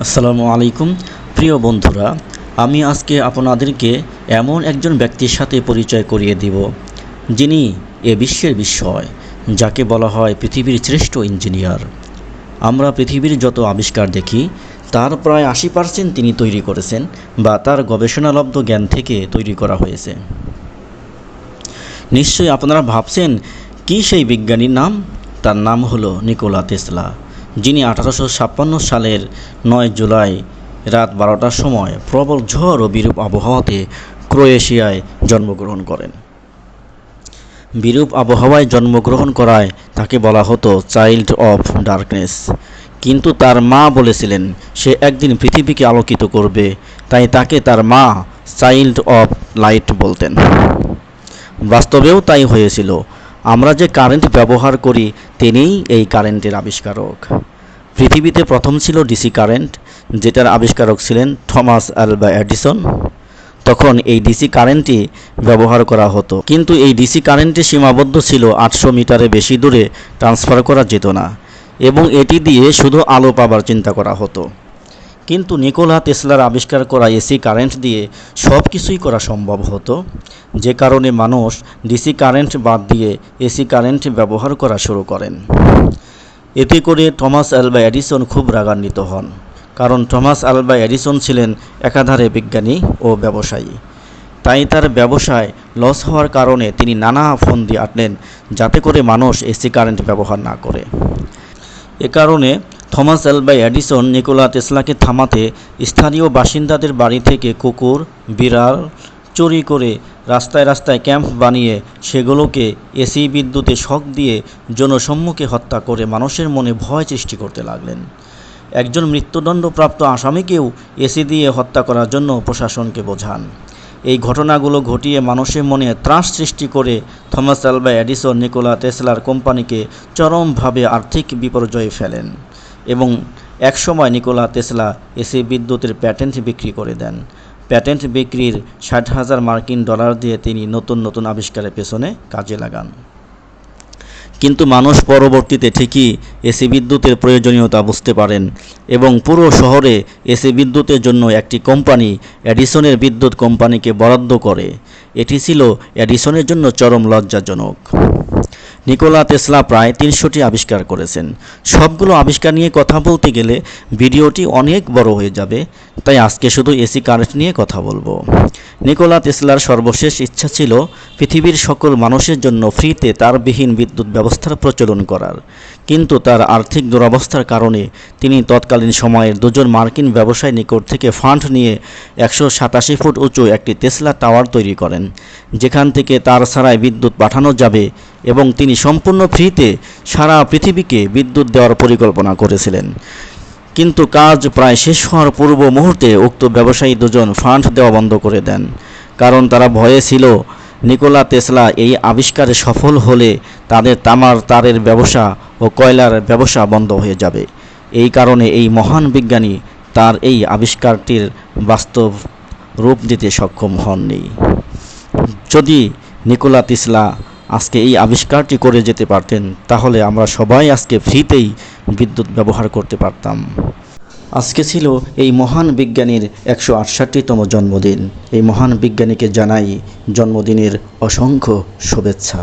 আসসালামু আলাইকুম। প্রিয় বন্ধুরা, আমি আজকে আপনাদেরকে এমন একজন ব্যক্তির সাথে পরিচয় করিয়ে দিব, যিনি এ বিশ্বের বিস্ময়, যাকে বলা হয় পৃথিবীর শ্রেষ্ঠ ইঞ্জিনিয়ার। আমরা পৃথিবীর যত আবিষ্কার দেখি, তার প্রায় আশি পার্সেন্ট তিনি তৈরি করেছেন বা তার গবেষণালব্ধ জ্ঞান থেকে তৈরি করা হয়েছে। নিশ্চয়ই আপনারা ভাবছেন, কি সেই বিজ্ঞানীর নাম? তার নাম হলো নিকোলা তেসলা যিনি আঠারোশো ছাপ্পান্ন সালের নয় জুলাই রাত বারোটার সময় প্রবল ঝড় ও বিরূপ আবহাওয়াতে ক্রোয়েশিয়ায় জন্মগ্রহণ করেন। বিরূপ আবহাওয়ায় জন্মগ্রহণ করায় তাকে বলা হতো চাইল্ড অফ ডার্কনেস। কিন্তু তার মা বলেছিলেন, সে একদিন পৃথিবীকে আলোকিত করবে। তাই তাকে তার মা চাইল্ড অফ লাইট বলতেন। বাস্তবেও তাই হয়েছিল। আমরা যে কারেন্ট ব্যবহার করি তিনিই এই কারেন্টের আবিষ্কারক। পৃথিবীতে প্রথম ছিল ডিসি কারেন্ট, যেটার আবিষ্কারক ছিলেন থমাস অ্যালবা অ্যাডিসন তখন এই ডিসি কারেন্টটি ব্যবহার করা হতো। কিন্তু এই ডিসি কারেন্টে সীমাবদ্ধ ছিল আটশো মিটারে বেশি দূরে ট্রান্সফার করা যেত না, এবং এটি দিয়ে শুধু আলো পাবার চিন্তা করা হতো। কিন্তু নিকোলা টেসলার আবিষ্কার করা এসি কারেন্ট দিয়ে সব কিছুই করা সম্ভব হতো। যে কারণে মানুষ ডিসি কারেন্ট বাদ দিয়ে এসি কারেন্ট ব্যবহার করা শুরু করেন। এতে করে থমাস অ্যালবা এডিসন খুব রাগান্বিত হন, কারণ থমাস আলবা এডিসন ছিলেন একাধারে বিজ্ঞানী ও ব্যবসায়ী। তাই তার ব্যবসায় লস হওয়ার কারণে তিনি নানা ফন্দি আটলেন যাতে করে মানুষ এসি কারেন্ট ব্যবহার না করে। এ কারণে থমাস অ্যালবা অ্যাডিসন নিকোলা টেসলাকে থামাতে স্থানীয় বাসিন্দাদের বাড়ি থেকে কুকুর, বিড়াল চুরি করে রাস্তায় রাস্তায় ক্যাম্প বানিয়ে সেগুলোকে এসি বিদ্যুতে শক দিয়ে জনসম্মুখে হত্যা করে মানুষের মনে ভয় সৃষ্টি করতে লাগলেন। একজন মৃত্যুদণ্ডপ্রাপ্ত আসামিকেও এসি দিয়ে হত্যা করার জন্য প্রশাসনকে বোঝান। এই ঘটনাগুলো ঘটিয়ে মানুষের মনে ত্রাস সৃষ্টি করে থমাস আলবা এডিসন নিকোলা টেসলার কোম্পানিকে চরমভাবে আর্থিক বিপর্যয়ে ফেলেন এবং একসময় নিকোলা টেসলা এসি বিদ্যুতের প্যাটেন্ট বিক্রি করে দেন। প্যাটেন্ট বিক্রির ষাট হাজার মার্কিন ডলার দিয়ে তিনি নতুন নতুন আবিষ্কারের পেছনে কাজে লাগান। কিন্তু মানুষ পরবর্তীতে ঠিকই এসি বিদ্যুতের প্রয়োজনীয়তা বুঝতে পারেন এবং পুরো শহরে এসি বিদ্যুতের জন্য একটি কোম্পানি এডিসনের বিদ্যুৎ কোম্পানিকে বরাদ্দ করে। এটি ছিল এডিসনের জন্য চরম লজ্জাজনক। নিকোলা তেসলা প্রায় তিনশোটি আবিষ্কার করেছেন। সবগুলো আবিষ্কার নিয়ে কথা বলতে গেলে ভিডিওটি অনেক বড় হয়ে যাবে, তাই আজকে শুধু এসি কারেন্ট নিয়ে কথা বলব। নিকোলা তেসলার সর্বশেষ ইচ্ছা ছিল পৃথিবীর সকল মানুষের জন্য ফ্রিতে তারবিহীন বিদ্যুৎ ব্যবস্থার প্রচলন করার। কিন্তু তার আর্থিক দুরবস্থার কারণে তিনি তৎকালীন সময়ের দুজন মার্কিন ব্যবসায়ী নিকট থেকে ফান্ড নিয়ে একশো সাতাশি ফুট উঁচু একটি তেসলা টাওয়ার তৈরি করেন, যেখান থেকে তার ছাড়াই বিদ্যুৎ পাঠানো যাবে এবং তিনি সম্পূর্ণ ফ্রিতে সারা পৃথিবীকে বিদ্যুৎ দেওয়ার পরিকল্পনা করেছিলেন। কিন্তু কাজ প্রায় শেষ হওয়ার পূর্ব মুহূর্তে উক্ত ব্যবসায়ী দুজন ফান্ড দেওয়া বন্ধ করে দেন। কারণ তারা ভয়ে ছিল, নিকোলা তেসলা এই আবিষ্কারে সফল হলে তাদের তামার, তারের ব্যবসা ও কয়লার ব্যবসা বন্ধ হয়ে যাবে। এই কারণে এই মহান বিজ্ঞানী তার এই আবিষ্কারটির বাস্তব রূপ দিতে সক্ষম হননি। যদি নিকোলা তিসলা আজকে এই আবিষ্কারটি করে যেতে পারতেন, তাহলে আমরা সবাই আজকে ফ্রিতেই বিদ্যুৎ ব্যবহার করতে পারতাম। আজকে ছিল এই মহান বিজ্ঞানীর একশো আটষট্টিতম জন্মদিন। এই মহান বিজ্ঞানীকে জানাই জন্মদিনের অসংখ্য শুভেচ্ছা।